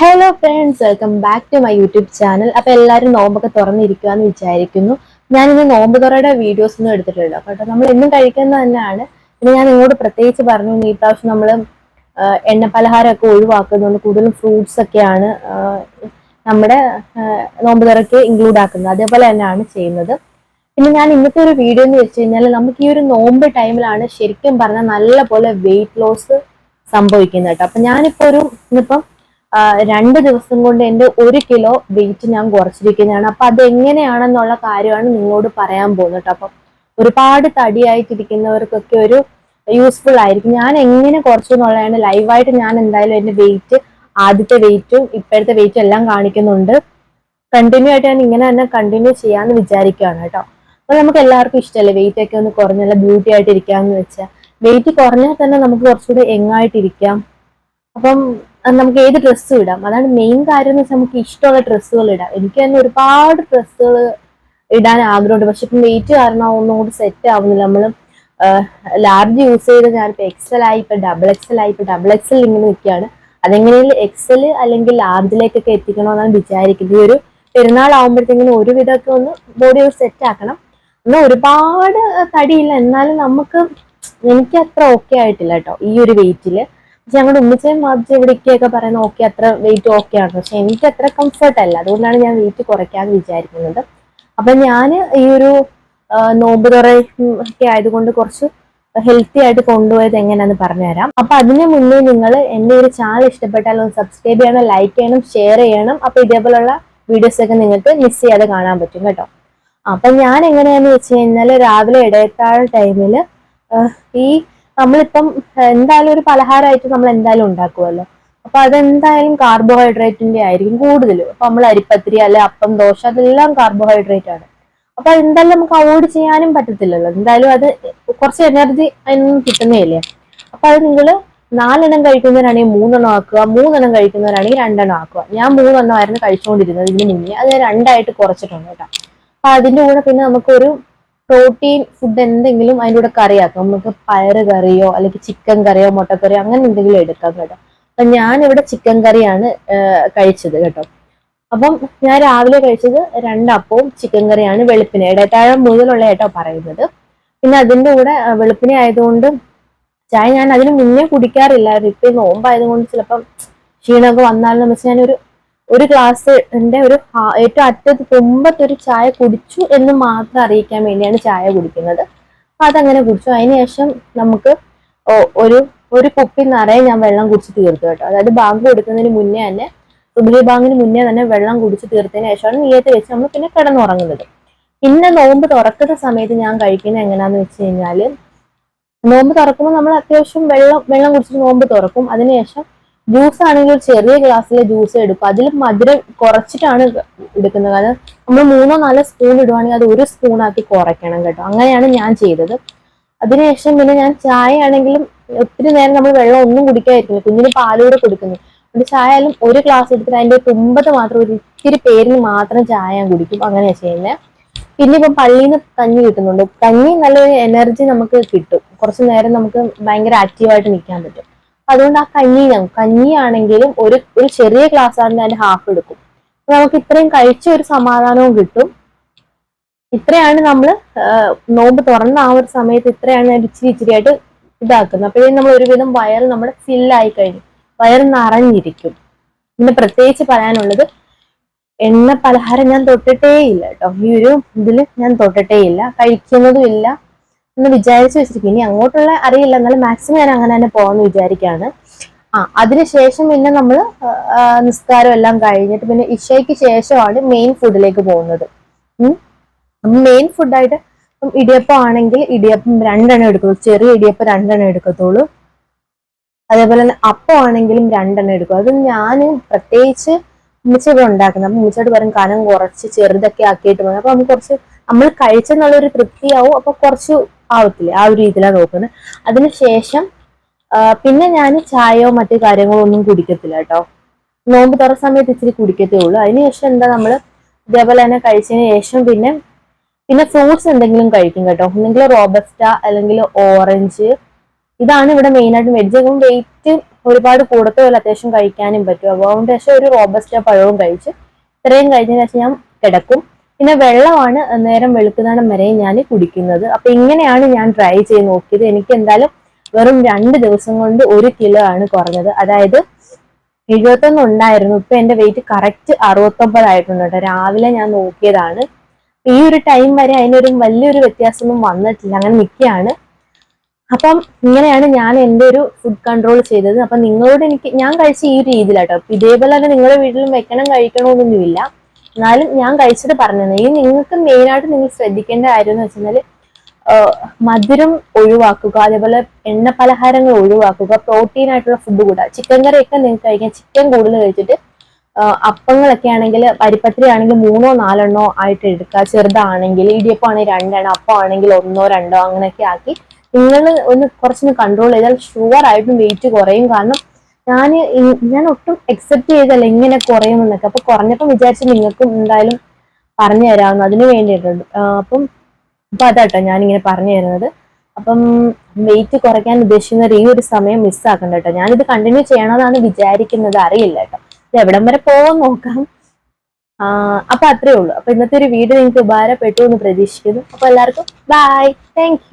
Hello friends welcome back to my YouTube channel അപ്പൊ എല്ലാവരും നോമ്പൊക്കെ തുറന്നിരിക്കുകയെന്ന് വിചാരിക്കുന്നു. ഞാൻ ഇന്ന് നോമ്പ് തുറയുടെ വീഡിയോസ് ഒന്നും എടുത്തിട്ടില്ല കേട്ടോ. നമ്മൾ എന്നും കഴിക്കുന്നത് തന്നെയാണ്. പിന്നെ ഞാൻ നിങ്ങളോട് പ്രത്യേകിച്ച് പറഞ്ഞു ഈ പ്രാവശ്യം നമ്മൾ എണ്ണ പലഹാരമൊക്കെ ഒഴിവാക്കുന്നുണ്ട് കൂടുതലും ഫ്രൂട്ട്സ് ഒക്കെയാണ് നമ്മുടെ നോമ്പ് തുറയ്ക്ക് ഇൻക്ലൂഡ് ആക്കുന്നത്. അതേപോലെ തന്നെയാണ് ചെയ്യുന്നത്. പിന്നെ ഞാൻ ഇന്നത്തെ ഒരു വീഡിയോ എന്ന് വെച്ച് കഴിഞ്ഞാൽ നമുക്ക് ഈ ഒരു നോമ്പ് ടൈമിലാണ് ശരിക്കും പറഞ്ഞാൽ നല്ല പോലെ വെയിറ്റ് ലോസ് സംഭവിക്കുന്നത് കേട്ടോ. അപ്പൊ ഞാനിപ്പോ ഒരു ഇന്നിപ്പം രണ്ട് ദിവസം കൊണ്ട് എന്റെ ഒരു കിലോ വെയിറ്റ് ഞാൻ കുറച്ചിരിക്കുന്നതാണ്. അപ്പൊ അതെങ്ങനെയാണെന്നുള്ള കാര്യമാണ് നിങ്ങളോട് പറയാൻ പോകുന്നത് കേട്ടോ. അപ്പം ഒരുപാട് തടിയായിട്ടിരിക്കുന്നവർക്കൊക്കെ ഒരു യൂസ്ഫുൾ ആയിരിക്കും. ഞാൻ എങ്ങനെ കുറച്ചു എന്നുള്ളതാണ് ലൈവായിട്ട് ഞാൻ എന്തായാലും എന്റെ വെയിറ്റ് ആദ്യത്തെ വെയിറ്റും ഇപ്പോഴത്തെ വെയിറ്റും എല്ലാം കാണിക്കുന്നുണ്ട്. കണ്ടിന്യൂ ആയിട്ട് ഞാൻ ഇങ്ങനെ തന്നെ കണ്ടിന്യൂ ചെയ്യാന്ന് വിചാരിക്കുകയാണ് കേട്ടോ. അപ്പൊ നമുക്ക് എല്ലാവർക്കും ഇഷ്ടമല്ലേ വെയിറ്റ് ഒക്കെ ഒന്ന് കുറഞ്ഞല്ല ബ്യൂട്ടി ആയിട്ട് ഇരിക്കാന്ന് വെച്ചാൽ വെയിറ്റ് കുറഞ്ഞാൽ തന്നെ നമുക്ക് കുറച്ചുകൂടെ യങ്ങായിട്ടിരിക്കാം അപ്പം നമുക്ക് ഏത് ഡ്രസ്സും ഇടാം. അതാണ് മെയിൻ കാര്യം എന്ന് വെച്ചാൽ നമുക്ക് ഇഷ്ടമുള്ള ഡ്രസ്സുകൾ ഇടാം. എനിക്ക് തന്നെ ഒരുപാട് ഡ്രസ്സുകൾ ഇടാൻ ആഗ്രഹമുണ്ട്. പക്ഷെ ഇപ്പം വെയിറ്റ് കാരണം ഒന്നുകൂടി സെറ്റ് ആവുന്നില്ല. നമ്മൾ ലാർജ് യൂസ് ചെയ്ത് ഞാനിപ്പോൾ എക്സൽ ആയി ഇപ്പം ഡബിൾ എക്സൽ ആയി ഇപ്പം ഡബിൾ എക്സൽ ഇങ്ങനെ നിൽക്കുകയാണ് അതെങ്ങനെയും എക്സൽ അല്ലെങ്കിൽ ലാർജിലേക്കൊക്കെ എത്തിക്കണമെന്നാണ് വിചാരിക്കുന്നത്. ഈ ഒരു പെരുന്നാൾ ഒരു ഒരുവിധമൊക്കെ ഒന്ന് ബോഡി ഒന്ന് സെറ്റ് ആക്കണം. എന്നാൽ ഒരുപാട് തടിയില്ല. എന്നാലും നമുക്ക് എനിക്ക് അത്ര ഓക്കെ ആയിട്ടില്ല കേട്ടോ ഈ ഒരു വെയിറ്റിൽ പക്ഷെ ഞങ്ങളുടെ ഉമ്മച്ചയും മാജി ഇവിടേക്കൊക്കെ പറയുന്ന ഓക്കെ അത്ര വെയിറ്റ് ഓക്കെ ആണ്. പക്ഷെ എനിക്ക് അത്ര കംഫർട്ട് അല്ല. അതുകൊണ്ടാണ് ഞാൻ വെയിറ്റ് കുറയ്ക്കാന്ന് വിചാരിക്കുന്നത്. അപ്പൊ ഞാൻ ഈ ഒരു നോമ്പ് ഒക്കെ ആയതുകൊണ്ട് കുറച്ച് ഹെൽത്തി ആയിട്ട് കൊണ്ടുപോയത് എങ്ങനെയാന്ന് പറഞ്ഞുതരാം അപ്പൊ അതിന് മുന്നേ നിങ്ങൾ എന്റെ ഒരു ചാനൽ ഇഷ്ടപ്പെട്ടാൽ ഒന്ന് സബ്സ്ക്രൈബ് ചെയ്യണം ലൈക്ക് ചെയ്യണം ഷെയർ ചെയ്യണം. അപ്പൊ ഇതേപോലുള്ള വീഡിയോസ് ഒക്കെ നിങ്ങൾക്ക് മിസ് ചെയ്യാതെ കാണാൻ പറ്റും കേട്ടോ. അപ്പൊ ഞാൻ എങ്ങനെയാന്ന് വെച്ച് കഴിഞ്ഞാൽ രാവിലെ ഇടയത്താഴ ടൈമിൽ ഈ നമ്മളിപ്പം എന്തായാലും ഒരു പലഹാരമായിട്ട് നമ്മൾ എന്തായാലും ഉണ്ടാക്കുമല്ലോ അപ്പൊ അതെന്തായാലും കാർബോഹൈഡ്രേറ്റിന്റെ ആയിരിക്കും കൂടുതൽ. അപ്പൊ നമ്മൾ അരിപ്പത്തിരി അല്ലെ അപ്പം ദോശ അതെല്ലാം കാർബോഹൈഡ്രേറ്റ് ആണ്. അപ്പൊ എന്തായാലും നമുക്ക് അവോയ്ഡ് ചെയ്യാനും പറ്റത്തില്ലല്ലോ. എന്തായാലും അത് കുറച്ച് എനർജി അതിനൊന്നും കിട്ടുന്നേയില്ലേ. അപ്പൊ അത് നിങ്ങൾ നാലെണ്ണം കഴിക്കുന്നവരാണെങ്കിൽ മൂന്നെണ്ണം ആക്കുക മൂന്നെണ്ണം കഴിക്കുന്നവരാണെങ്കിൽ രണ്ടെണ്ണം ആക്കുക. ഞാൻ മൂന്നെണ്ണം ആയിരുന്നു കഴിച്ചുകൊണ്ടിരുന്നത് ഇതിന് മുന്നേ. അത് രണ്ടായിട്ട് കുറച്ചിട്ടുണ്ട് കേട്ടോ. അപ്പൊ അതിന്റെ കൂടെ പിന്നെ നമുക്കൊരു പ്രോട്ടീൻ ഫുഡ് എന്തെങ്കിലും അതിന്റെ കൂടെ കറിയാക്കാം. നമുക്ക് പയറ് കറിയോ അല്ലെങ്കിൽ ചിക്കൻ കറിയോ മുട്ടക്കറിയോ അങ്ങനെ എന്തെങ്കിലും എടുക്കാം കേട്ടോ. അപ്പൊ ഞാൻ ഇവിടെ ചിക്കൻ കറിയാണ് കഴിച്ചത് കേട്ടോ. അപ്പം ഞാൻ രാവിലെ കഴിച്ചത് രണ്ടപ്പവും ചിക്കൻ കറിയാണ് വെളുപ്പിന് ഇടത്താഴം മുതലുള്ള കേട്ടോ പറയുന്നത്. പിന്നെ അതിന്റെ കൂടെ വെളുപ്പിനെ ആയതുകൊണ്ട് ചായ ഞാൻ അതിന് മുന്നേ കുടിക്കാറില്ലായിരുന്നു. ഇപ്പം നോമ്പായതുകൊണ്ട് ചിലപ്പം ക്ഷീണമൊക്കെ വന്നാലും വെച്ചാൽ ഞാനൊരു ഒരു ഗ്ലാസ് എന്റെ ഒരു ഏറ്റവും അറ്റത്ത് തുമ്പത്തൊരു ചായ കുടിച്ചു എന്ന് മാത്രം അറിയിക്കാൻ വേണ്ടിയാണ് ചായ കുടിക്കുന്നത്. അപ്പൊ അതങ്ങനെ കുടിച്ചു. അതിനുശേഷം നമുക്ക് ഒരു ഒരു കുപ്പി നിറയെ ഞാൻ വെള്ളം കുടിച്ച് തീർത്തു കേട്ടോ. അതായത് ബാങ്ക് കൊടുക്കുന്നതിന് മുന്നേ തന്നെ സുബിലി ബാങ്കിന് മുന്നേ തന്നെ വെള്ളം കുടിച്ച് തീർത്തതിന് ശേഷമാണ് നീയത്ത് വെച്ച് നമ്മൾ പിന്നെ കിടന്നുറങ്ങുന്നത്. പിന്നെ നോമ്പ് തുറക്കുന്ന സമയത്ത് ഞാൻ കഴിക്കുന്നത് എങ്ങനെയാന്ന് വെച്ച് കഴിഞ്ഞാൽ നോമ്പ് തുറക്കുമ്പോൾ നമ്മൾ അത്യാവശ്യം വെള്ളം വെള്ളം കുടിച്ചിട്ട് നോമ്പ് തുറക്കും. അതിനുശേഷം ജ്യൂസ് ആണെങ്കിൽ ചെറിയ ഗ്ലാസ്സിലെ ജ്യൂസ് എടുക്കും. അതിൽ മധുരം കുറച്ചിട്ടാണ് എടുക്കുന്നത്. കാരണം നമ്മൾ മൂന്നോ നാലോ സ്പൂൺ ഇടുവാണെങ്കിൽ അത് ഒരു സ്പൂൺ ആക്കി കുറയ്ക്കണം കേട്ടോ. അങ്ങനെയാണ് ഞാൻ ചെയ്തത്. അതിനുശേഷം പിന്നെ ഞാൻ ചായ ആണെങ്കിലും ഒത്തിരി നേരം നമ്മൾ വെള്ളം ഒന്നും കുടിക്കാതിരിക്കുന്നു കുഞ്ഞിന് പാലൂടെ കൊടുക്കുന്നു. ഒരു ചായ ആയാലും ഒരു ഗ്ലാസ് എടുത്തിട്ട് അതിന്റെ തുമ്പത്ത് മാത്രം ഒരു ഇത്തിരി പേരിന് മാത്രം ചായ ഞാൻ കുടിക്കും. അങ്ങനെയാ ചെയ്യുന്നത് പിന്നെ ഇപ്പം പള്ളിയിൽ നിന്ന് കഞ്ഞി കിട്ടുന്നുണ്ട്. കഞ്ഞി നല്ലൊരു എനർജി നമുക്ക് കിട്ടും. കുറച്ച് നേരം നമുക്ക് ഭയങ്കര ആക്റ്റീവായിട്ട് നിൽക്കാൻ പറ്റും. അതുകൊണ്ട് ആ കഞ്ഞി ഞാൻ കഞ്ഞി ആണെങ്കിലും ഒരു ഒരു ചെറിയ ഗ്ലാസ് ആണെങ്കിൽ അതിന്റെ ഹാഫ് എടുക്കും. നമുക്ക് ഇത്രയും കഴിച്ച ഒരു സമാധാനവും കിട്ടും. ഇത്രയാണ് നമ്മൾ നോമ്പ് തുറന്ന ആ ഒരു സമയത്ത് ഇത്രയാണ് ഞാൻ ഇച്ചിരി ഇച്ചിരി ആയിട്ട് ഇതാക്കുന്നത്. അപ്പോഴേ നമ്മൾ ഒരുവിധം വയറ് നമ്മുടെ ഫില്ലായി കഴിഞ്ഞു. വയറ് നിറഞ്ഞിരിക്കും. പിന്നെ പ്രത്യേകിച്ച് പറയാനുള്ളത് എണ്ണ പലഹാരം ഞാൻ തൊട്ടിട്ടേ ഇല്ല കേട്ടോ. ഈ ഒരു ഇതിൽ ഞാൻ തൊട്ടിട്ടേ ഇല്ല കഴിക്കുന്നതും ഇല്ല. എന്ന് വിചാരിച്ചു വെച്ചിരിക്കും. ഇനി അങ്ങോട്ടുള്ള അറിയില്ല. എന്നാലും മാക്സിമം ഞാൻ അങ്ങനെ തന്നെ പോകാമെന്ന് വിചാരിക്കുകയാണ് ആ അതിനുശേഷം പിന്നെ നമ്മൾ നിസ്കാരം എല്ലാം കഴിഞ്ഞിട്ട് പിന്നെ ഇഷയ്ക്ക് ശേഷമാണ് മെയിൻ ഫുഡിലേക്ക് പോകുന്നത്. മെയിൻ ഫുഡായിട്ട് ഇപ്പം ഇടിയപ്പം ആണെങ്കിൽ ഇടിയപ്പം രണ്ടെണ്ണം എടുക്കുള്ളൂ ചെറിയ ഇടിയപ്പം രണ്ടെണ്ണം എടുക്കത്തുള്ളൂ. അതേപോലെ തന്നെ അപ്പം ആണെങ്കിലും രണ്ടെണ്ണം എടുക്കും. അത് ഞാൻ പ്രത്യേകിച്ച് ഉമ്മച്ചോട് ഉണ്ടാക്കുന്നത്. അപ്പം ഉമ്മച്ചോട് പറയും കനം കുറച്ച് ചെറുതൊക്കെ ആക്കിയിട്ട് പോകുന്നത് അപ്പം നമുക്ക് കുറച്ച് നമ്മൾ കഴിച്ചെന്നുള്ളൊരു തൃപ്തിയാവും. അപ്പം കുറച്ച് ആവത്തില്ലേ? ആ ഒരു രീതിയിലാണ് നോക്കുന്നത്. അതിനുശേഷം പിന്നെ ഞാൻ ചായയോ മറ്റു കാര്യങ്ങളോ ഒന്നും കുടിക്കത്തില്ല കേട്ടോ. നോമ്പ് തുറ സമയത്ത് ഇച്ചിരി കുടിക്കത്തേ ഉള്ളൂ. അതിനുശേഷം എന്താ നമ്മൾ ഇതേപോലെ തന്നെ കഴിച്ചതിന് ശേഷം പിന്നെ പിന്നെ ഫ്രൂട്ട്സ് എന്തെങ്കിലും കഴിക്കും കേട്ടോ. ഒന്നെങ്കിൽ റോബസ്റ്റ അല്ലെങ്കിൽ ഓറഞ്ച്. ഇതാണ് ഇവിടെ മെയിൻ ആയിട്ട് മേടിച്ചത്. വെയിറ്റ് ഒരുപാട് കൂടത്തുമില്ല അത്യാവശ്യം കഴിക്കാനും പറ്റും. അതുകൊണ്ട് ശേഷം ഒരു റോബസ്റ്റ പഴവും കഴിച്ച് ഇത്രയും കഴിഞ്ഞതിന് ശേഷം ഞാൻ കിടക്കും. പിന്നെ വെള്ളമാണ് നേരം വെളുക്കുന്നിടം വരെ ഞാൻ കുടിക്കുന്നത്. അപ്പൊ ഇങ്ങനെയാണ് ഞാൻ ട്രൈ ചെയ്ത് നോക്കിയത്. എനിക്ക് എന്തായാലും വെറും രണ്ട് ദിവസം കൊണ്ട് ഒരു കിലോ ആണ് കുറഞ്ഞത്. അതായത് എഴുപത്തൊന്ന് ഉണ്ടായിരുന്നു. ഇപ്പൊ എന്റെ വെയിറ്റ് കറക്റ്റ് അറുപത്തൊമ്പത് ആയിട്ടുണ്ട് കേട്ടോ. രാവിലെ ഞാൻ നോക്കിയതാണ്. ഈ ഒരു ടൈം വരെ അതിനൊരു വലിയൊരു വ്യത്യാസമൊന്നും വന്നിട്ടില്ല. അങ്ങനെ നിൽക്കുകയാണ് അപ്പം ഇങ്ങനെയാണ് ഞാൻ എന്റെ ഒരു ഫുഡ് കൺട്രോൾ ചെയ്തത്. അപ്പം നിങ്ങളോട് എനിക്ക് ഞാൻ കഴിച്ച ഈ ഒരു രീതിയിലാട്ടോ. ഇതേപോലെ തന്നെ നിങ്ങളുടെ വീട്ടിലും വെക്കണം കഴിക്കണമെന്നൊന്നുമില്ല. എന്നാലും ഞാൻ കഴിച്ചത് പറഞ്ഞത് ഈ നിങ്ങൾക്ക് മെയിൻ ആയിട്ട് നിങ്ങൾ ശ്രദ്ധിക്കേണ്ട കാര്യം എന്ന് വെച്ചാൽ മധുരം ഒഴിവാക്കുക അതേപോലെ എണ്ണ പലഹാരങ്ങൾ ഒഴിവാക്കുക പ്രോട്ടീൻ ആയിട്ടുള്ള ഫുഡ് കൂടുക ചിക്കൻ കറിയൊക്കെ നിങ്ങൾക്ക് കഴിക്കാം. ചിക്കൻ കൂടുതൽ കഴിച്ചിട്ട് അപ്പങ്ങളൊക്കെ ആണെങ്കിൽ അരിപ്പത്തിരി ആണെങ്കിൽ മൂന്നോ നാലെണ്ണോ ആയിട്ട് എടുക്കുക. ചെറുതാണെങ്കിൽ ഇടിയപ്പം ആണെങ്കിൽ രണ്ടെണ്ണം അപ്പം ആണെങ്കിൽ ഒന്നോ രണ്ടോ അങ്ങനെയൊക്കെ ആക്കി നിങ്ങൾ ഒന്ന് കുറച്ചൊന്ന് കൺട്രോൾ ചെയ്താൽ ഷുഗർ ആയിട്ടും വെയിറ്റ് കുറയും. കാരണം ഞാൻ ഞാൻ ഒട്ടും എക്സെപ്റ്റ് ചെയ്തല്ല ഇങ്ങനെ കുറയുമെന്നൊക്കെ. അപ്പൊ കുറഞ്ഞപ്പം വിചാരിച്ച് നിങ്ങൾക്കും എന്തായാലും പറഞ്ഞു തരാമെന്ന് അതിന് വേണ്ടിയിട്ടുണ്ട്. അപ്പം അപ്പൊ അതാട്ടോ ഞാനിങ്ങനെ പറഞ്ഞു തരുന്നത്. അപ്പം വെയിറ്റ് കുറയ്ക്കാൻ ഉദ്ദേശിക്കുന്ന ഈ ഒരു സമയം മിസ്സാക്കണ്ട കേട്ടോ. ഞാനിത് കണ്ടിന്യൂ ചെയ്യണമെന്നാണ് വിചാരിക്കുന്നത്. അറിയില്ല കേട്ടോ. ഇത് എവിടം വരെ പോവാൻ നോക്കാം. അപ്പൊ അത്രേ ഉള്ളൂ. അപ്പൊ ഇന്നത്തെ ഒരു വീഡിയോ നിങ്ങൾക്ക് ഉപകാരപ്പെട്ടു എന്ന് പ്രതീക്ഷിക്കുന്നു. അപ്പൊ എല്ലാവർക്കും ബൈ താങ്ക്